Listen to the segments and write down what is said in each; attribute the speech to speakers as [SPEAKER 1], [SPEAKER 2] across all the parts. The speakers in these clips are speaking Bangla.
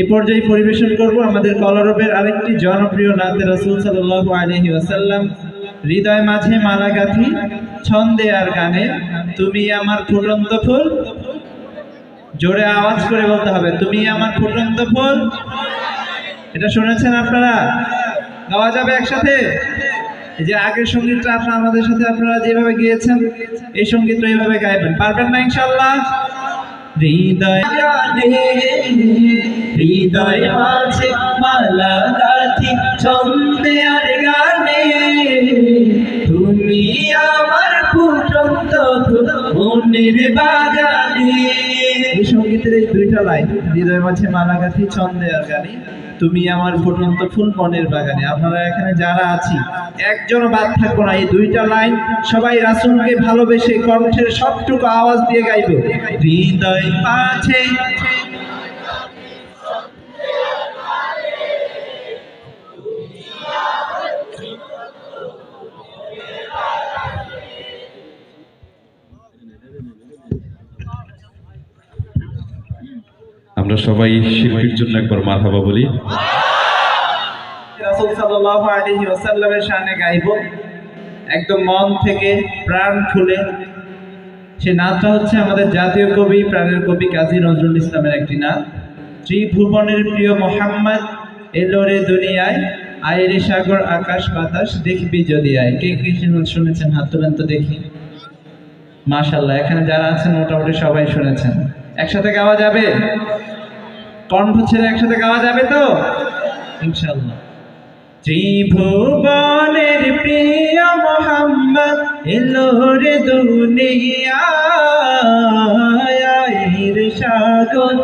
[SPEAKER 1] এই পর্যায়ে পরিবেশন করব আমাদের কলরবের আরেকটি জনপ্রিয় নাতে রাসূল সাল্লাল্লাহু আলাইহি ওয়াসাল্লাম। হৃদয় মাঝে মালা গাঁথি ছন্দে আর গানে, তুমি আমার ফুটন্ত ফুল। জোরে আওয়াজ করে বলতে হবে, তুমি আমার ফুটন্ত ফুল। এটা শুনেছেন আপনারা? গাওয়া যাবে একসাথে? এই যে আগের সঙ্গীতটা আপনারা আমাদের সাথে আপনারা যেভাবে গিয়েছেন, এই সঙ্গীতটা এইভাবে গাইবেন। পারবেন না ইনশাল্লাহ হৃদয় হৃদয় মাঝে মালা গাথি ছন্দে আর গানে। তুমি আমার ফুটন্ত মনের বাগানে। এই সঙ্গীতের এই দুইটা লাইন হৃদয় মাঝে মালা গাথি ছন্দে আর গানে। তুমি আমার ফুটন্ত ফুল মনের বাগানে। আপনারা এখানে যারা আছি একজনও বাদ থাকব না, এই দুইটা লাইন সবাই রাসুলকে ভালোবেসে কণ্ঠের সবটুকু আওয়াজ দিয়ে গাইব। হৃদয় মাঝে
[SPEAKER 2] আমরা সবাই শিল্পীর জন্য একবার মারহাবা বলি।
[SPEAKER 1] একদম মন থেকে প্রাণ খুলে। সে নাচটা হচ্ছে আমাদের জাতীয় কবি, প্রাণের কবি কাজী নজরুল ইসলামের একটি নাচ। ত্রিভুবনের প্রিয় মোহাম্মদ, এলোরে দুনিয়ায় আয়েরে সাগর, আকাশ, বাতাস, দেখবি যদি আয়। কে কে শুনেছেন? হাত তুলেন তো দেখি। মাশাল্লাহ এখানে যারা আছেন, মোটামুটি সবাই শুনেছেন। একসাথে গাওয়া যাবে? কণ্ঠ ছেড়ে একসাথে গাওয়া যাবে তো? ইনশাল্লাহ ত্রিভুবনের প্রিয় মোহাম্মদ, এলো রে দুনিয়ায় সাগর,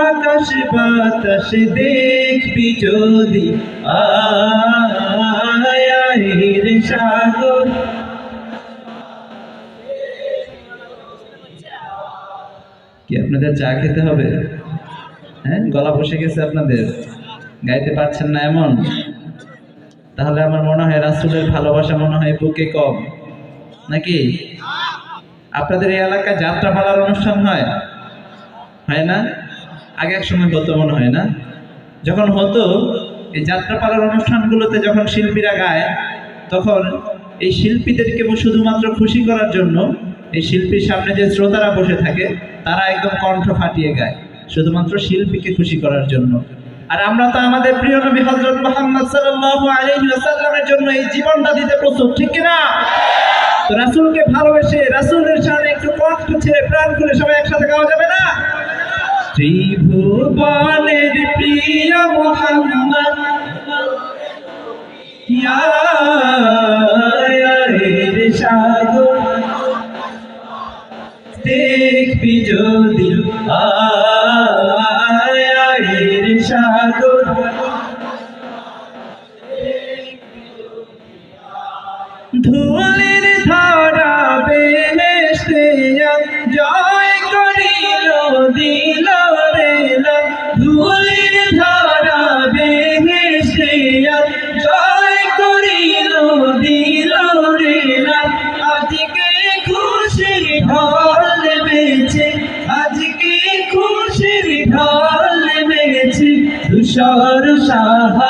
[SPEAKER 1] আকাশ বাতাস দেখবি যদি। আয়ের সাগর। কি আপনাদের চা খেতে হবে? হ্যাঁ গলা বসে গেছে আপনাদের? গাইতে পারছেন না এমন? তাহলে আমার মনে হয় রাসুলের ভালোবাসা মনে হয় বুকে কম। নাকি? আপনাদের এই এলাকায় যাত্রা পালার অনুষ্ঠান হয়? হয় না? আগে এক সময় হতো মনে হয় না? যখন হতো, এই যাত্রা পালার অনুষ্ঠানগুলোতে যখন শিল্পীরা গায়, তখন এই শিল্পীদেরকে শুধুমাত্র খুশি করার জন্য এই শিল্পীর সামনে যে শ্রোতারা বসে থাকে, তারা একদম কণ্ঠ ফাটিয়ে গায়। শুধুমাত্র শিল্পীকে খুশি করার জন্য। আর আমরা তো আমাদের প্রিয় নবী হযরত মুহাম্মদ সাল্লাল্লাহু আলাইহি ওয়াসাল্লামের জন্য এই জীবনটা দিতে প্রস্তুত, ঠিক কি না তো রাসূলকে ভালোবেসে রাসূলের সামনে একটু কণ্ঠ ছেড়ে প্রাণ খুলে সবাই একসাথে গাওয়া যাবে না? ত্রিভুবনের প্রিয় মোহাম্মদ। ইয়ার সাগর দেখবি যদি আয়ের ধুলির ধারা বেহেশতে জয় করিল, দিল রে। ধুলির ধারা বেহেশতে জয় করিল, দিল রে আজকে খুশির ঢল বেছে আজকে খুশির ঢল বেছে তুষার সাহারা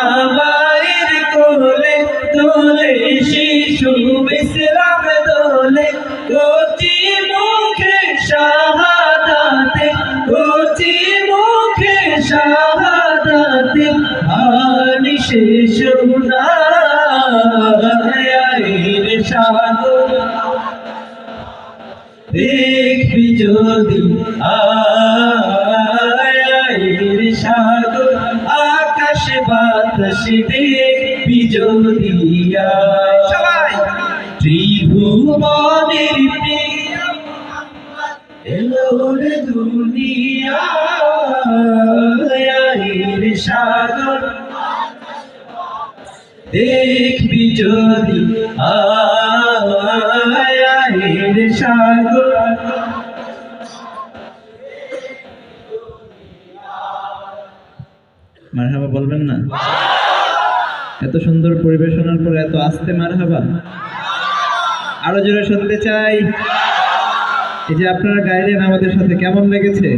[SPEAKER 1] দেখবি যদি আয়ের সাগর আকাশ বাতাস দেখবি যদি সবাই। ত্রিভুবনের প্রিয় এলো রে দুনিয়ায় সাগর দেখবি যদি আয়ের মারহাবা বলবেন না? এত সুন্দর পরিবেশনার পর এত আস্তে মারহাবা? আরও জোরে শুনতে চাই। এই যে আপনারা গাইলেন আমাদের সাথে, কেমন লেগেছে?